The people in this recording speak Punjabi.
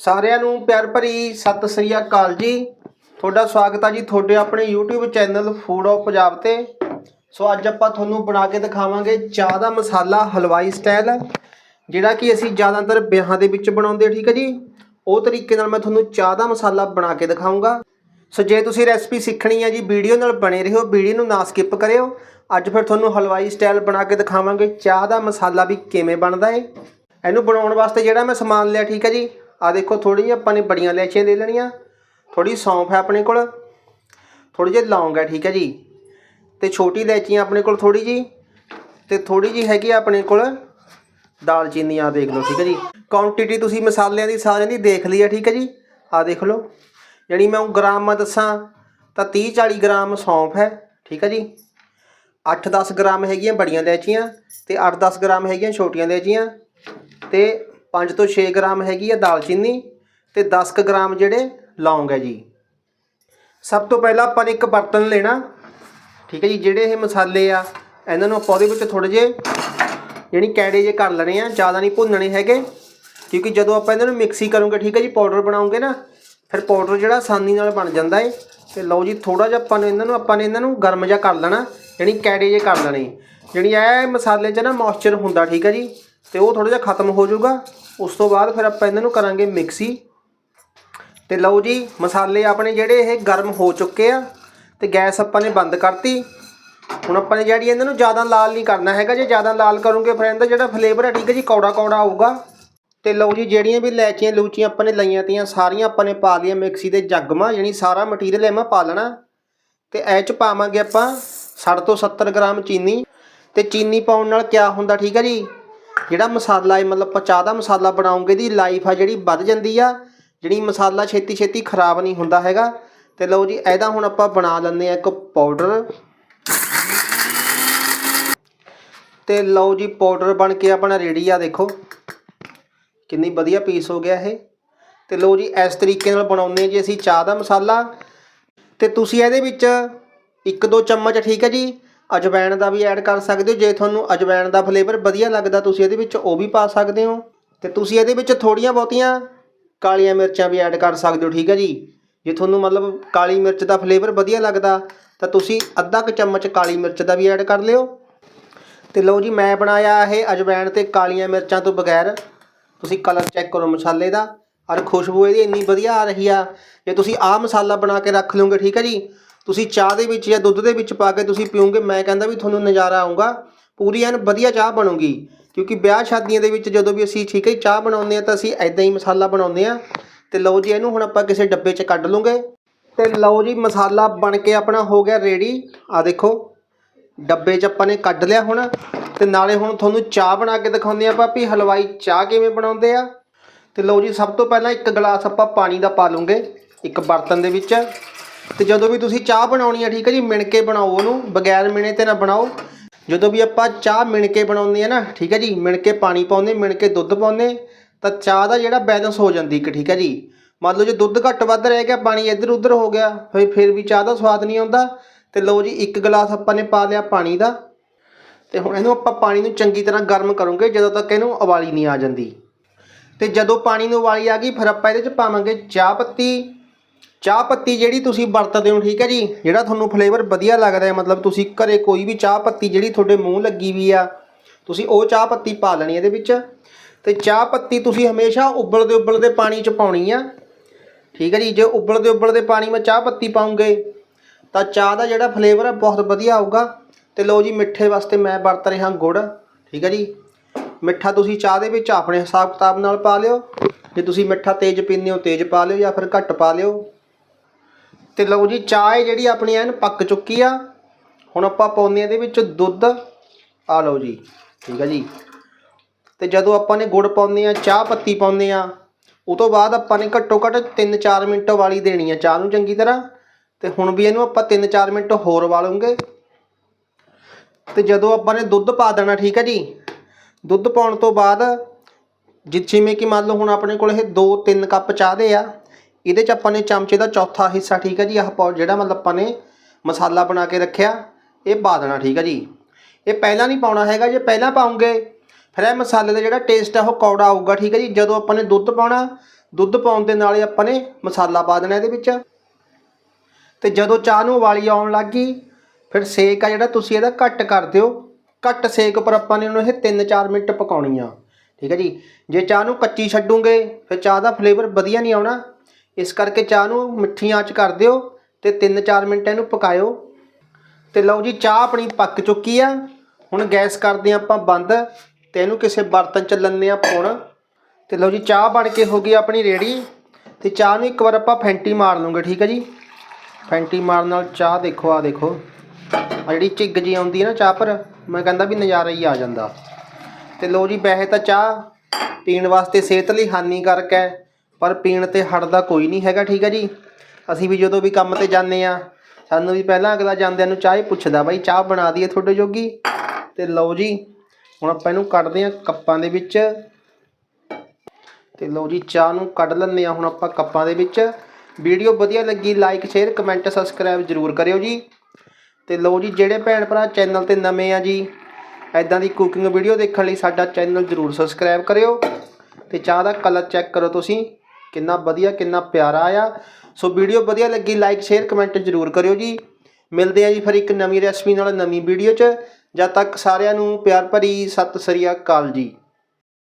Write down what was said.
ਸਾਰਿਆਂ ਨੂੰ ਪਿਆਰ ਭਰੀ ਸਤਿ ਸ੍ਰੀ ਅਕਾਲ ਜੀ। ਤੁਹਾਡਾ ਸਵਾਗਤ ਆ ਜੀ ਤੁਹਾਡੇ ਆਪਣੇ YouTube channel food of Punjab ਤੇ। ਸੋ ਅੱਜ ਆਪਾਂ ਤੁਹਾਨੂੰ ਬਣਾ ਕੇ ਦਿਖਾਵਾਂਗੇ ਚਾਹ ਦਾ ਮਸਾਲਾ ਹਲਵਾਈ ਸਟਾਈਲ ਜਿਹੜਾ ਕਿ ਅਸੀਂ ਜ਼ਿਆਦਾਤਰ ਵਿਆਹਾਂ ਦੇ ਵਿੱਚ ਬਣਾਉਂਦੇ ਠੀਕ ਹੈ ਜੀ? ਉਹ ਤਰੀਕੇ ਨਾਲ ਮੈਂ ਤੁਹਾਨੂੰ ਚਾਹ ਦਾ ਮਸਾਲਾ ਬਣਾ ਕੇ ਦਿਖਾਊਂਗਾ। ਸੋ ਜੇ ਤੁਸੀਂ ਰੈਸਪੀ ਸਿੱਖਣੀ ਹੈ ਜੀ, ਵੀਡੀਓ ਨਾਲ ਬਣੇ ਰਹੋ, ਵੀਡੀਓ ਨੂੰ ਨਾ ਸਕਿਪ ਕਰਿਓ। ਅੱਜ ਫਿਰ ਤੁਹਾਨੂੰ ਹਲਵਾਈ ਸਟਾਈਲ ਬਣਾ ਕੇ ਦਿਖਾਵਾਂਗੇ ਚਾਹ ਦਾ ਮਸਾਲਾ ਵੀ ਕਿਵੇਂ ਬਣਦਾ ਹੈ ਇਹਨੂੰ ਬਣਾਉਣ ਵਾਸਤੇ ਜਿਹੜਾ ਮੈਂ ਸਮਾਨ ਲਿਆ, ਠੀਕ ਹੈ ਜੀ ਆ ਦੇਖੋ ਥੋੜੀ ਜਿਹੀ ਆਪਾਂ ਨੇ ਬੜੀਆਂ ਇਲਾਇਚੀਆਂ ਲੈ ਲੈਣੀਆਂ। ਥੋੜੀ ਸੌਂਫ ਹੈ ਆਪਣੇ ਕੋਲ। ਥੋੜੀ ਜਿਹੀ ਲੌਂਗ ਹੈ, ਠੀਕ ਹੈ ਜੀ। ਤੇ ਛੋਟੀ ਇਲਾਇਚੀਆਂ ਆਪਣੇ ਕੋਲ ਥੋੜੀ ਜੀ ਤੇ ਥੋੜੀ ਜੀ ਹੈਗੀ ਆਪਣੇ ਕੋਲ ਦਾਲਚੀਨੀ ਆ ਦੇਖ ਲਓ, ਠੀਕ ਹੈ ਜੀ। ਕੁਆਂਟੀਟੀ ਤੁਸੀਂ ਮਸਾਲਿਆਂ ਦੀ ਸਾਰਿਆਂ ਦੀ ਦੇਖ ਲਈ ਆ ਠੀਕ ਹੈ ਜੀ। ਆ ਦੇਖ ਲਓ। ਜਿਹੜੀ ਮੈਂ ਉਹ ਗ੍ਰਾਮਾਂ ਦੱਸਾਂ, ਤਾਂ 30 40 ਗ੍ਰਾਮ ਸੌਂਫ ਹੈ, ਠੀਕ ਹੈ ਜੀ। 8-10 ਗ੍ਰਾਮ ਹੈਗੀਆਂ ਬੜੀਆਂ ਇਲਾਇਚੀਆਂ ਤੇ 8-10 ਗ੍ਰਾਮ ਹੈਗੀਆਂ ਛੋਟੀਆਂ ਇਲਾਇਚੀਆਂ। ਤੇ 5 ਤੋਂ 6 ਗ੍ਰਾਮ ਹੈਗੀ ਆ ਦਾਲਚੀਨੀ ਤੇ 10 ਕੁ ਗ੍ਰਾਮ ਜਿਹੜੇ ਲੌਂਗ ਹੈ ਜੀ। ਸਭ ਤੋਂ ਪਹਿਲਾਂ ਆਪਾਂ ਨੇ ਇੱਕ ਬਰਤਨ ਲੈਣਾ, ਠੀਕ ਹੈ ਜੀ, ਜਿਹੜੇ ਇਹ ਮਸਾਲੇ ਆ, ਇਹਨਾਂ ਨੂੰ ਆਪਾਂ ਉਹਦੇ ਵਿੱਚ ਥੋੜੇ ਜਿਹੇ ਜਿਹੜੀ ਕੈੜੇ ਜੇ ਕਰ ਲੈਣੇ ਆ, ਜ਼ਿਆਦਾ ਨਹੀਂ ਭੁੰਨਣੇ ਹੈਗੇ, ਕਿਉਂਕਿ ਜਦੋਂ ਆਪਾਂ ਇਹਨਾਂ ਨੂੰ ਮਿਕਸੀ ਕਰੂਗੇ, ਠੀਕ ਹੈ ਜੀ, ਪਾਊਡਰ ਬਣਾਉਂਗੇ ਨਾ, ਫਿਰ ਪਾਊਡਰ ਜਿਹੜਾ ਆਸਾਨੀ ਨਾਲ ਬਣ ਜਾਂਦਾ ਏ, ਤੇ ਲਓ ਜੀ ਥੋੜਾ ਜਿਹਾ ਆਪਾਂ ਨੇ ਇਹਨਾਂ ਨੂੰ, ਆਪਾਂ ਨੇ ਇਹਨਾਂ ਨੂੰ ਗਰਮ ਜਿਹਾ ਕਰ ਲੈਣਾ ਜਿਹੜੀ ਕੈੜੇ ਜੇ ਕਰ ਲੈਣੇ ਜਿਹੜੀ ਇਹ ਮਸਾਲੇ 'ਚ ਨਾ ਮੋਇਸਚਰ ਹੁੰਦਾ, ਠੀਕ ਹੈ ਜੀ, ਤੇ ਉਹ ਥੋੜਾ ਜਿਹਾ ਖਤਮ ਹੋ ਜਾਊਗਾ ਉਸ ਤੋਂ ਬਾਅਦ ਫਿਰ ਆਪਾਂ ਇਹਨਾਂ ਨੂੰ ਕਰਾਂਗੇ ਮਿਕਸੀ। ਤੇ ਲਓ ਜੀ, ਮਸਾਲੇ ਆਪਣੇ ਜਿਹੜੇ ਇਹ ਗਰਮ ਹੋ ਚੁੱਕੇ ਆ, ਤੇ ਗੈਸ ਆਪਾਂ ਨੇ ਬੰਦ ਕਰਤੀ। ਹੁਣ ਆਪਾਂ ਨੇ ਜਿਹੜੀ ਇਹਨਾਂ ਨੂੰ ਜ਼ਿਆਦਾ ਲਾਲ ਨਹੀਂ ਕਰਨਾ ਹੈਗਾ, ਜੇ ਜ਼ਿਆਦਾ ਲਾਲ ਕਰੋਗੇ ਫਿਰ ਇਹਦਾ ਜਿਹੜਾ ਫਲੇਵਰ ਹੈ ਠੀਕ ਹੈ ਜੀ ਕੌੜਾ ਕੌੜਾ ਆਊਗਾ। ਤੇ ਲਓ ਜੀ, ਜਿਹੜੀਆਂ ਵੀ ਲੈਚੀਆਂ ਲੂਚੀਆਂ ਆਪਾਂ ਨੇ ਲਈਆਂ ਤੀਆਂ, ਸਾਰੀਆਂ ਆਪਾਂ ਨੇ ਪਾ ਲਈਆਂ ਮਿਕਸੀ ਦੇ ਜੱਗ ਮਾ ਯਾਨੀ ਸਾਰਾ ਮਟੀਰੀਅਲ ਐਮਾ ਪਾ ਲੈਣਾ। ਤੇ ਇਹ ਚ ਪਾਵਾਂਗੇ ਆਪਾਂ 60 ਤੋਂ 70 ਗ੍ਰਾਮ ਚੀਨੀ। ਤੇ ਚੀਨੀ ਪਾਉਣ ਨਾਲ ਕੀ ਹੁੰਦਾ, ਠੀਕ ਹੈ ਜੀ? ਜਿਹੜਾ ਮਸਾਲਾ ਹੈ, ਮਤਲਬ ਆਪਾਂ ਚਾਹ ਦਾ ਮਸਾਲਾ ਬਣਾਉਂਗੇ ਦੀ ਲਾਈਫ ਆ ਜਿਹੜੀ ਵੱਧ ਜਾਂਦੀ ਆ, ਜਿਹੜੀ ਮਸਾਲਾ ਛੇਤੀ ਛੇਤੀ ਖਰਾਬ ਨਹੀਂ ਹੁੰਦਾ ਹੈਗਾ। ਤੇ ਲਓ ਜੀ, ਇਹਦਾ ਹੁਣ ਆਪਾਂ ਬਣਾ ਲੈਂਦੇ ਆ ਇੱਕ ਪਾਊਡਰ ਤੇ ਲਓ ਜੀ ਪਾਊਡਰ ਬਣ ਕੇ ਆਪਣਾ ਰੈਡੀ ਆ, ਦੇਖੋ। ਕਿੰਨੀ ਵਧੀਆ ਪੀਸ ਹੋ ਗਿਆ ਇਹ। ਤੇ ਲਓ ਜੀ, ਇਸ ਤਰੀਕੇ ਨਾਲ ਬਣਾਉਂਦੇ ਜੀ ਅਸੀਂ ਚਾਹ ਦਾ ਮਸਾਲਾ। ਤੇ ਤੁਸੀਂ ਇਹਦੇ ਵਿੱਚ ਇੱਕ ਦੋ ਚਮਚ, ਠੀਕ ਹੈ ਜੀ ਅਜਵਾਇਣ ਦਾ ਵੀ ਐਡ ਕਰ ਸਕਦੇ ਹੋ। ਜੇ ਤੁਹਾਨੂੰ ਅਜਵਾਇਣ ਦਾ ਫਲੇਵਰ ਵਧੀਆ ਲੱਗਦਾ, ਤੁਸੀਂ ਇਹਦੇ ਵਿੱਚ ਉਹ ਵੀ ਪਾ ਸਕਦੇ ਹੋ। ਤੇ ਤੁਸੀਂ ਇਹਦੇ ਵਿੱਚ ਥੋੜੀਆਂ ਬਹੁਤੀਆਂ ਕਾਲੀਆਂ ਮਿਰਚਾਂ ਵੀ ਐਡ ਕਰ ਸਕਦੇ ਹੋ, ਠੀਕ ਹੈ ਜੀ? ਜੇ ਤੁਹਾਨੂੰ ਮਤਲਬ ਕਾਲੀ ਮਿਰਚ ਦਾ ਫਲੇਵਰ ਵਧੀਆ ਲੱਗਦਾ, ਤਾਂ ਤੁਸੀਂ ਅੱਧਾ ਕੁ ਚਮਚ ਕਾਲੀ ਮਿਰਚ ਦਾ ਵੀ ਐਡ ਕਰ ਲਿਓ। ਤੇ ਲਓ ਜੀ, ਮੈਂ ਬਣਾਇਆ ਇਹ ਅਜਵਾਇਣ ਤੇ ਕਾਲੀਆਂ ਮਿਰਚਾਂ ਤੋਂ ਬਗੈਰ। ਤੁਸੀਂ ਕਲਰ ਚੈੱਕ ਕਰੋ ਮਸਾਲੇ ਦਾ। ਔਰ ਖੁਸ਼ਬੂ ਇਹਦੀ ਇੰਨੀ ਵਧੀਆ ਆ ਰਹੀ ਆ। ਜੇ ਤੁਸੀਂ ਆਹ ਮਸਾਲਾ ਬਣਾ ਕੇ ਰੱਖ ਲਓਗੇ, ਠੀਕ ਹੈ ਜੀ? ਤੁਸੀਂ ਚਾਹ ਦੇ ਵਿੱਚ ਜਾਂ ਦੁੱਧ ਦੇ ਵਿੱਚ ਪਾ ਕੇ ਤੁਸੀਂ ਪੀਓਗੇ, ਮੈਂ ਕਹਿੰਦਾ ਵੀ ਤੁਹਾਨੂੰ ਨਜ਼ਾਰਾ ਆਊਗਾ। ਪੂਰੀ ਐਨ ਵਧੀਆ ਚਾਹ ਬਣੂਗੀ। ਕਿਉਂਕਿ ਵਿਆਹ ਸ਼ਾਦੀਆਂ ਦੇ ਵਿੱਚ ਜਦੋਂ ਵੀ ਅਸੀਂ ਠੀਕ ਹੈ ਚਾਹ ਬਣਾਉਂਦੇ ਆ ਤਾਂ ਅਸੀਂ ਐਦਾਂ ਹੀ ਮਸਾਲਾ ਬਣਾਉਂਦੇ ਆ ਤੇ ਲਓ ਜੀ, ਇਹਨੂੰ ਹੁਣ ਆਪਾਂ ਕਿਸੇ ਡੱਬੇ 'ਚ ਕੱਢ ਲੂਗੇ। ਤੇ ਲਓ ਜੀ, ਮਸਾਲਾ ਬਣ ਕੇ ਆਪਣਾ ਹੋ ਗਿਆ ਰੈਡੀ ਆ ਦੇਖੋ, ਡੱਬੇ 'ਚ ਆਪਾਂ ਨੇ ਕੱਢ ਲਿਆ ਹੁਣ। ਤੇ ਨਾਲੇ ਹੁਣ ਤੁਹਾਨੂੰ ਚਾਹ ਬਣਾ ਕੇ ਦਿਖਾਉਂਦੇ ਆ ਪਾਪੀ ਹਲਵਾਈ ਚਾਹ ਕਿਵੇਂ ਬਣਾਉਂਦੇ ਆ। ਤੇ ਲਓ ਜੀ, ਸਭ ਤੋਂ ਪਹਿਲਾਂ ਇੱਕ ਗਲਾਸ ਆਪਾਂ ਪਾਣੀ ਦਾ ਪਾ ਲੂੰਗੇ, ਇੱਕ ਬਰਤਨ ਦੇ ਵਿੱਚ। ਤੇ ਜਦੋਂ ਵੀ ਤੁਸੀਂ ਚਾਹ ਬਣਾਉਣੀ ਆ, ਠੀਕ ਹੈ ਜੀ ਮਿਣ ਕੇ ਬਣਾਓ ਉਹਨੂੰ, ਬਗੈਰ ਮਿਣੇ ਤੇ ਨਾ ਬਣਾਓ। ਜਦੋਂ ਵੀ ਆਪਾਂ ਚਾਹ ਮਿਣ ਕੇ ਬਣਾਉਂਦੇ ਆ ਨਾ, ਠੀਕ ਹੈ ਜੀ ਮਿਣ ਕੇ ਪਾਣੀ ਪਾਉਂਦੇ ਮਿਣ ਕੇ ਦੁੱਧ ਪਾਉਂਦੇ, ਤਾਂ ਚਾਹ ਦਾ ਜਿਹੜਾ ਬੈਲੈਂਸ ਹੋ ਜਾਂਦੀ ਇੱਕ, ਠੀਕ ਹੈ ਜੀ। ਮੰਨ ਲਓ ਜੇ ਦੁੱਧ ਘੱਟ ਵੱਧ ਰਹਿ ਗਿਆ, ਪਾਣੀ ਇੱਧਰ ਉੱਧਰ ਹੋ ਗਿਆ, ਫਿਰ ਫਿਰ ਵੀ ਚਾਹ ਦਾ ਸਵਾਦ ਨਹੀਂ ਆਉਂਦਾ। ਤੇ ਲਓ ਜੀ, ਇੱਕ ਗਲਾਸ ਆਪਾਂ ਨੇ ਪਾ ਲਿਆ ਪਾਣੀ ਦਾ। ਤੇ ਹੁਣ ਇਹਨੂੰ ਆਪਾਂ ਪਾਣੀ ਨੂੰ ਚੰਗੀ ਤਰ੍ਹਾਂ ਗਰਮ ਕਰੂੰਗੇ, ਜਦੋਂ ਤੱਕ ਇਹਨੂੰ ਉਬਾਲੀ ਨਹੀਂ ਆ ਜਾਂਦੀ। ਤੇ ਜਦੋਂ ਪਾਣੀ ਨੂੰ ਉਬਾਲੀ ਆ ਗਈ, ਫਿਰ ਆਪਾਂ ਇਹਦੇ ਚ ਪਾਵਾਂਗੇ ਚਾਹ ਪੱਤੀ। ਚਾਹ ਪੱਤੀ ਜਿਹੜੀ ਤੁਸੀਂ ਵਰਤਦੇ ਹੋ, ਠੀਕ ਹੈ ਜੀ? ਜਿਹੜਾ ਤੁਹਾਨੂੰ ਫਲੇਵਰ ਵਧੀਆ ਲੱਗਦਾ ਹੈ, ਮਤਲਬ ਤੁਸੀਂ ਘਰੇ ਕੋਈ ਵੀ ਚਾਹ ਪੱਤੀ ਜਿਹੜੀ ਤੁਹਾਡੇ ਮੂੰਹ ਲੱਗੀ ਵੀ ਆ, ਤੁਸੀਂ ਉਹ ਚਾਹ ਪੱਤੀ ਪਾ ਲੈਣੀ ਇਹਦੇ ਵਿੱਚ। ਤੇ ਚਾਹ ਪੱਤੀ ਤੁਸੀਂ ਹਮੇਸ਼ਾ ਉਬਲਦੇ ਉਬਲਦੇ ਪਾਣੀ 'ਚ ਪਾਉਣੀ ਆ। ਠੀਕ ਹੈ ਜੀ, ਜੇ ਉਬਲਦੇ ਉਬਲਦੇ ਪਾਣੀ ਵਿੱਚ ਚਾਹ ਪੱਤੀ ਪਾਉਂਗੇ, ਤਾਂ ਚਾਹ ਦਾ ਜਿਹੜਾ ਫਲੇਵਰ ਹੈ ਬਹੁਤ ਵਧੀਆ ਆਊਗਾ। ਤੇ ਲਓ ਜੀ, ਮਿੱਠੇ ਵਾਸਤੇ ਮੈਂ ਵਰਤ ਰਿਹਾ ਗੁੜ, ਠੀਕ ਹੈ ਜੀ। ਮਿੱਠਾ ਤੁਸੀਂ ਚਾਹ ਦੇ ਵਿੱਚ ਆਪਣੇ ਹਿਸਾਬ ਕਿਤਾਬ ਨਾਲ ਪਾ ਲਿਓ। ਜੇ ਤੁਸੀਂ ਮਿੱਠਾ ਤੇਜ਼ ਪੀਂਦੇ ਹੋ, ਤੇਜ਼ ਪਾ ਲਿਓ ਜਾਂ ਫਿਰ ਘੱਟ ਪਾ ਲਿਓ। ਤੇ ਲਓ ਜੀ, ਚਾਹ ਇਹ ਜਿਹੜੀ ਆਪਣੀ ਐਨ ਪੱਕ ਚੁੱਕੀ ਆ। ਹੁਣ ਆਪਾਂ ਪਾਉਂਦੇ ਹਾਂ ਇਹਦੇ ਵਿੱਚ ਦੁੱਧ। ਆ ਲਓ ਜੀ, ਠੀਕ ਹੈ ਜੀ। ਤੇ ਜਦੋਂ ਆਪਾਂ ਨੇ ਗੁੜ ਪਾਉਂਦੇ ਆ, ਚਾਹ ਪੱਤੀ ਪਾਉਂਦੇ ਆ, ਉਹ ਤੋਂ ਬਾਅਦ ਆਪਾਂ ਨੇ ਘੱਟੋ ਘੱਟ 3-4 ਮਿੰਟ ਵਾਲੀ ਦੇਣੀ ਆ ਚਾਹ ਨੂੰ ਚੰਗੀ ਤਰ੍ਹਾਂ। ਤੇ ਹੁਣ ਵੀ ਇਹਨੂੰ ਆਪਾਂ 3-4 ਮਿੰਟ ਹੋਰ ਵਾਲੂਗੇ। ਤੇ ਜਦੋਂ ਆਪਾਂ ਨੇ ਦੁੱਧ ਪਾ ਦੇਣਾ, ਠੀਕ ਹੈ ਜੀ। ਦੁੱਧ ਪਾਉਣ ਤੋਂ ਬਾਅਦ, ਜਿ- ਜਿਵੇਂ ਕਿ ਮੰਨ ਲਓ ਹੁਣ ਆਪਣੇ ਕੋਲ ਇਹ 2-3 ਕੱਪ ਚਾਹ ਦੇ ਆ। ਇਹਦੇ ਚ ਆਪਾਂ ਨੇ ਚਮਚੇ ਦਾ ਚੌਥਾ ਹਿੱਸਾ, ਠੀਕ ਹੈ ਜੀ, ਆਹ ਪਾਉ ਜਿਹੜਾ ਮਤਲਬ ਆਪਾਂ ਨੇ ਮਸਾਲਾ ਬਣਾ ਕੇ ਰੱਖਿਆ, ਇਹ ਪਾ ਦੇਣਾ, ਠੀਕ ਹੈ ਜੀ। ਇਹ ਪਹਿਲਾਂ ਨਹੀਂ ਪਾਉਣਾ ਹੈਗਾ, ਜੇ ਪਹਿਲਾਂ ਪਾਉਂਗੇ, ਫਿਰ ਇਹ ਮਸਾਲੇ ਦਾ ਜਿਹੜਾ ਟੇਸਟ ਆ, ਉਹ ਕੌੜਾ ਆਊਗਾ, ਠੀਕ ਹੈ ਜੀ। ਜਦੋਂ ਆਪਾਂ ਨੇ ਦੁੱਧ ਪਾਉਣਾ, ਦੁੱਧ ਪਾਉਣ ਦੇ ਨਾਲ ਹੀ ਆਪਾਂ ਨੇ ਮਸਾਲਾ ਪਾ ਦੇਣਾ ਇਹਦੇ ਵਿੱਚ। ਤੇ ਜਦੋਂ ਚਾਹ ਨੂੰ ਉਬਾਲੀ ਆਉਣ ਲੱਗ ਗਈ, ਫਿਰ ਸੇਕ ਆ ਜਿਹੜਾ, ਤੁਸੀਂ ਇਹਦਾ ਘੱਟ ਕਰ ਦਿਓ। ਘੱਟ ਸੇਕ ਉੱਪਰ ਆਪਾਂ ਨੇ ਉਹਨੂੰ ਇਹ 3-4 ਮਿੰਟ ਪਕਾਉਣੀ ਆ, ਠੀਕ ਹੈ ਜੀ। ਜੇ ਚਾਹ ਨੂੰ ਕੱਚੀ ਛੱਡੋਗੇ, ਫਿਰ ਚਾਹ ਦਾ ਫਲੇਵਰ ਵਧੀਆ ਨਹੀਂ ਆਉਣਾ। ਇਸ ਕਰਕੇ ਚਾਹ ਨੂੰ ਮਿੱਠੀ ਆਂਚ ਕਰ ਦਿਓ ਤੇ 3-4 ਮਿੰਟ ਇਹਨੂੰ ਪਕਾਇਓ। ਤੇ ਲਓ ਜੀ, ਚਾਹ ਆਪਣੀ ਪੱਕ ਚੁੱਕੀ ਆ। ਹੁਣ ਗੈਸ ਕਰਦੇ ਹਾਂ ਆਪਾਂ ਬੰਦ ਤੇ ਇਹਨੂੰ ਕਿਸੇ ਬਰਤਨ 'ਚ ਲੈਂਦੇ ਆ ਪੁਣ। ਤੇ ਲਓ ਜੀ, ਚਾਹ ਬਣ ਕੇ ਹੋ ਗਈ ਆਪਣੀ ਰੈਡੀ। ਤੇ ਚਾਹ ਨੂੰ ਇੱਕ ਵਾਰ ਆਪਾਂ ਫੈਂਟੀ ਮਾਰ ਲਵਾਂਗੇ, ਠੀਕ ਹੈ ਜੀ? ਫੈਂਟੀ ਮਾਰਨ ਨਾਲ ਚਾਹ ਦੇਖੋ ਆ ਦੇਖੋ। ਆ ਜਿਹੜੀ ਝਿੱਗ ਜੀ ਆਉਂਦੀ ਹੈ ਨਾ ਚਾਹ ਪਰ, ਮੈਂ ਕਹਿੰਦਾ ਵੀ ਨਜ਼ਾਰਾ ਹੀ ਆ ਜਾਂਦਾ। ਤੇ ਲਓ ਜੀ, ਵੈਸੇ ਤਾਂ ਚਾਹ ਪੀਣ ਵਾਸਤੇ ਸਿਹਤ ਲਈ ਹਾਨੀਕਾਰਕ ਹੈ। ਪਰ ਪੀਣ ਤੇ ਹਟਦਾ ਕੋਈ ਨਹੀਂ ਹੈਗਾ, ਠੀਕ ਹੈ ਜੀ? ਅਸੀਂ ਵੀ ਜਦੋਂ ਵੀ ਕੰਮ ਤੇ ਜਾਂਦੇ ਆ ਸਾਨੂੰ ਵੀ ਪਹਿਲਾਂ ਅਗਲਾ ਜਾਂਦਿਆਂ ਨੂੰ ਚਾਹ ਹੀ ਪੁੱਛਦਾ, ਬਾਈ, ਚਾਹ ਬਣਾ ਦਈਏ ਤੁਹਾਡੇ ਜੋਗੀ? ਤੇ ਲਓ ਜੀ, ਹੁਣ ਆਪਾਂ ਇਹਨੂੰ ਕੱਢਦੇ ਆ ਕੱਪਾਂ ਦੇ ਵਿੱਚ। ਤੇ ਲਓ ਜੀ, ਚਾਹ ਨੂੰ ਕੱਢ ਲੈਂਦੇ ਆ ਹੁਣ ਆਪਾਂ ਕੱਪਾਂ ਦੇ ਵਿੱਚ। ਵੀਡੀਓ ਵਧੀਆ ਲੱਗੀ ਲਾਈਕ ਸ਼ੇਅਰ ਕਮੈਂਟ ਸਬਸਕ੍ਰਾਈਬ ਜ਼ਰੂਰ ਕਰਿਓ ਜੀ। ਤੇ ਲਓ ਜੀ, ਜਿਹੜੇ ਭੈਣ ਭਰਾ ਚੈਨਲ ਤੇ ਨਵੇਂ ਆ ਜੀ ਐਦਾਂ ਦੀ ਕੁਕਿੰਗ ਵੀਡੀਓ ਦੇਖਣ ਲਈ ਸਾਡਾ ਚੈਨਲ ਜ਼ਰੂਰ ਸਬਸਕ੍ਰਾਈਬ ਕਰਿਓ। ਤੇ ਚਾਹ ਦਾ ਕਲਰ ਚੈੱਕ ਕਰੋ ਤੁਸੀਂ। ਕਿੰਨਾ ਵਧੀਆ, ਕਿੰਨਾ ਪਿਆਰਾ ਆ। ਸੋ ਵੀਡੀਓ ਵਧੀਆ ਲੱਗੀ ਲਾਈਕ ਸ਼ੇਅਰ ਕਮੈਂਟ ਜ਼ਰੂਰ ਕਰਿਓ ਜੀ। ਮਿਲਦੇ ਆ ਜੀ ਫਿਰ ਇੱਕ ਨਵੀਂ ਰੈਸਪੀ ਨਾਲ ਨਵੀਂ ਵੀਡੀਓ 'ਚ। ਜਦ ਤੱਕ ਸਾਰਿਆਂ ਨੂੰ ਪਿਆਰ ਭਰੀ ਸਤਿ ਸ੍ਰੀ ਅਕਾਲ ਜੀ।